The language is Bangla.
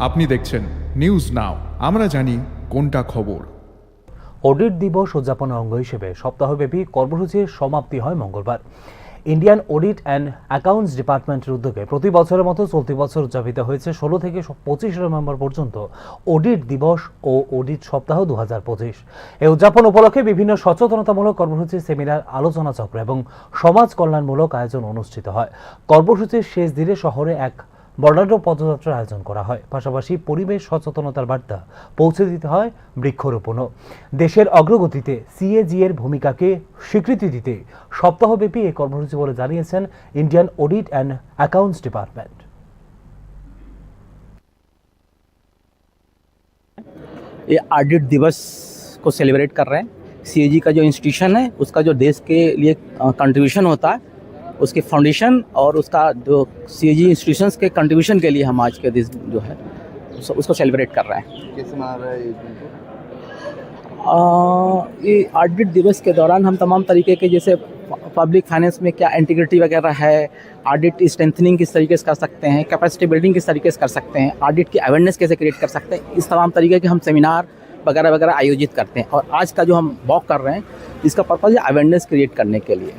আপনি দেখছেন নিউজ নাও আমরা জানি কোনটা খবর। অডিট দিবস উদযাপনের অঙ্গ হিসেবে সপ্তাহব্যাপী কর্মসূচির সমাপ্তি হয় মঙ্গলবার। ইন্ডিয়ান অডিট অ্যান্ড অ্যাকাউন্টস ডিপার্টমেন্টের উদ্যোগে প্রতি বছরের মতো চলতি বছর উদযাপিত হয়েছে ষোলো থেকে পঁচিশে নভেম্বর পর্যন্ত অডিট দিবস ও অডিট সপ্তাহ দু হাজার পঁচিশ। এই উদযাপন উপলক্ষে বিভিন্ন সচেতনতামূলক কর্মসূচি, সেমিনার আলোচনা চক্র এবং সমাজ কল্যাণমূলক আয়োজন অনুষ্ঠিত হয়। কর্মসূচির শেষ দিনে শহরে এক বর্ণাঢ্য পদযাত্রার আয়োজন করা হয় পাশাপাশি পরিবেশ সচেতনতার বার্তা পৌঁছে দিতে হয় বৃক্ষরোপণও দেশের অগ্রগতিতে সিএজি এর ভূমিকাকে স্বীকৃতি দিতে সপ্তাহব্যাপী এই কর্মসূচি বলে জানিয়েছেন Indian audit and accounts department ये ऑडिट दिवस को सेलिब्रेट कर रहे हैं सी का जो इंस्टीट्यूशन है उसका जो देश के लिए कंट्रीब्यूशन होता है उसके फाउंडेशन और उसका जो सी जी इंस्टीट्यूशन के कंट्रीब्यूशन के लिए हम आज के दिन जो है उसको सेलिब्रेट कर रहे हैं। कैसे मना रहा है ये ऑडिट दिवस के दौरान हम तमाम तरीके के जैसे पब्लिक फाइनेंस में क्या इंटीग्रिटी वगैरह है ऑडिट स्ट्रेंथनिंग किस तरीके से कर सकते हैं कैपेसिटी बिल्डिंग किस तरीके से कर सकते हैं ऑडिट की अवेयरनेस कैसे क्रिएट कर सकते हैं इस तमाम तरीके के हम सेमिनार वगैरह वगैरह आयोजित करते हैं। और आज का जो हम वॉक कर रहे हैं इसका पर्पज़ है अवेयरनेस क्रिएट करने के लिए।